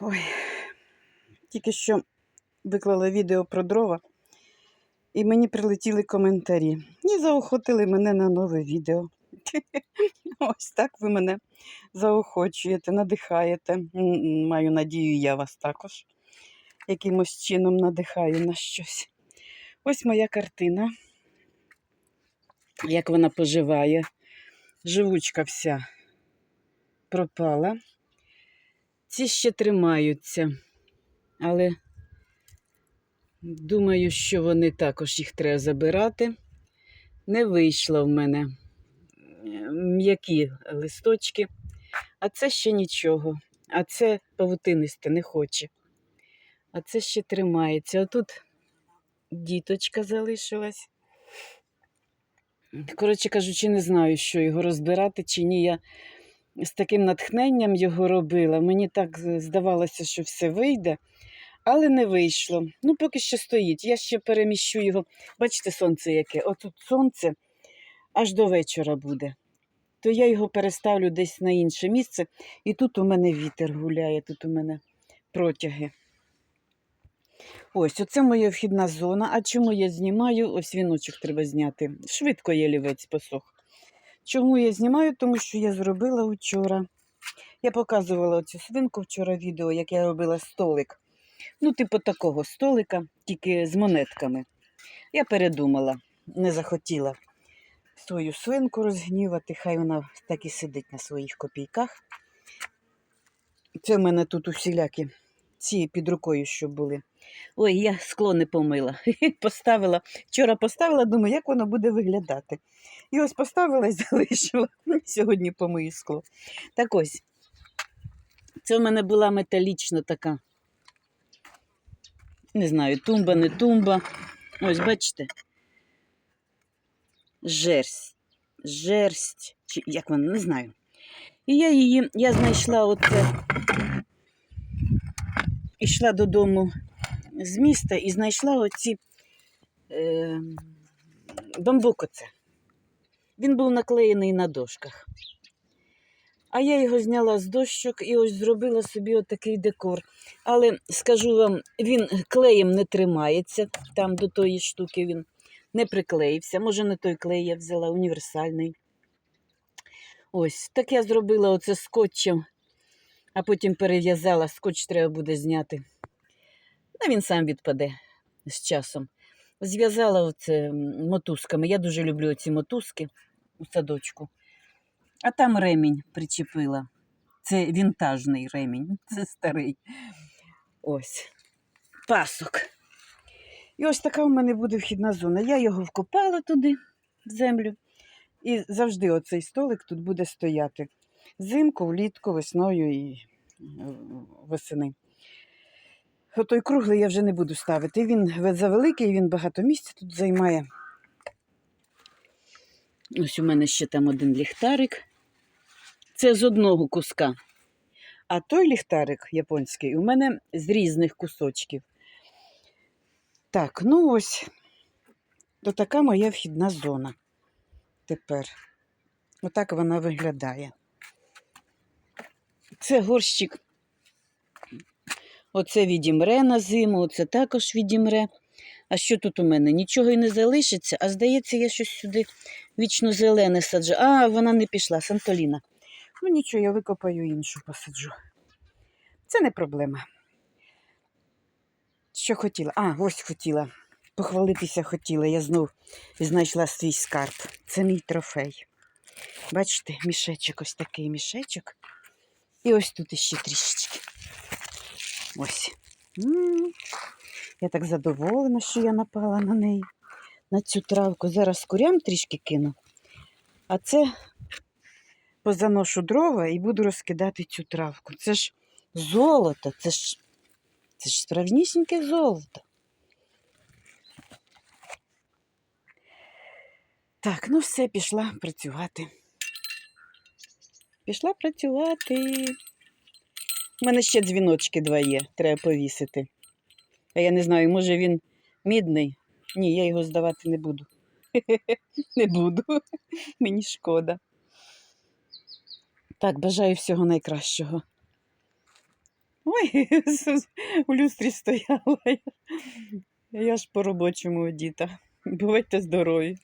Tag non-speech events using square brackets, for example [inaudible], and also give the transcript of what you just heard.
Ой, тільки що виклала відео про дрова, і мені прилетіли коментарі. І заохотили мене на нове відео. [laughs] Ось так ви мене заохочуєте, надихаєте. Маю надію, я вас також якимось чином надихаю на щось. Ось моя картина. Як вона поживає. Живучка вся пропала. Ці ще тримаються, але думаю, що вони також їх треба забирати. Не вийшло в мене м'які листочки, а це ще нічого. А це павутинисте не хоче. А це ще тримається. А тут діточка залишилась. Коротше кажучи, не знаю, що його розбирати чи ні. Я з таким натхненням його робила. Мені так здавалося, що все вийде, але не вийшло. Ну, поки що стоїть. Я ще переміщу його. Бачите, сонце яке? Отут сонце аж до вечора буде. То я його переставлю десь на інше місце. І тут у мене вітер гуляє, тут у мене протяги. Ось, оце моя вхідна зона. А чому я знімаю? Ось віночок треба зняти. Швидко є лівець посох. Чому я знімаю? Тому що я зробила вчора. Я показувала цю свинку вчора відео, як я робила столик. Ну, типу такого столика, тільки з монетками. Я передумала, не захотіла свою свинку розгнівати, хай вона так і сидить на своїх копійках. Це в мене тут усілякі ці під рукою, що були. Ой, я скло не помила. [laughs] Поставила. Вчора поставила, думаю, як воно буде виглядати. І ось поставила і [laughs] залишила. Сьогодні помию скло. Так ось. Це в мене була металічна така. Не знаю, тумба, не тумба. Ось, бачите. Жерсть. Жерсть. Чи як вона, не знаю. І я її, я знайшла оце. Ішла додому з міста і знайшла оці е, бамбук оце. Він був наклеєний на дошках. А я його зняла з дощок і ось зробила собі отакий декор. Але скажу вам, він клеєм не тримається, там до тої штуки він не приклеївся. Може, не той клей я взяла, універсальний. Ось, так я зробила оце скотчем, а потім перев'язала, скотч треба буде зняти. Ну, він сам відпаде з часом. Зв'язала оце мотузками. Я дуже люблю ці мотузки у садочку. А там ремінь причепила. Це вінтажний ремінь, [laughs] це старий. Ось. Пасок. І ось така у мене буде вхідна зона. Я його вкопала туди, в землю. І завжди оцей столик тут буде стояти. Зимку, влітку, весною і е, Отой круглий я вже не буду ставити. Він завеликий, він багато місця тут займає. Ось у мене ще там один ліхтарик. Це з одного куска. А той ліхтарик японський у мене з різних кусочків. Так, ну ось. То така моя вхідна зона. Тепер. Отак вона виглядає. Це горщик. Оце відімре на зиму, оце також відімре. А що тут у мене? Нічого і не залишиться, а здається, я щось сюди вічно зелене саджу. А, вона не пішла, Сантоліна. Ну нічого, я викопаю іншу посаджу. Це не проблема. Що хотіла? А, ось хотіла. Похвалитися хотіла. Я знов знайшла свій скарб. Це мій трофей. Бачите, мішечок, ось такий мішечок. І ось тут іще трішечки. Ось. Я так задоволена, що я напала на неї, на цю травку. Зараз курям трішки кину. А це позаношу дрова і буду розкидати цю травку. Це ж золото, це ж, це ж справжнісіньке золото. Так, ну все, пішла працювати. Пішла працювати. У мене ще дзвіночки два є, треба повісити. А я не знаю, може він мідний. Ні, я його здавати не буду. [laughs] Не буду. [laughs] Мені шкода. Так, бажаю всього найкращого. Ой, [laughs] у люстрі стояла. Я ж по робочому одіта. Бувайте здорові.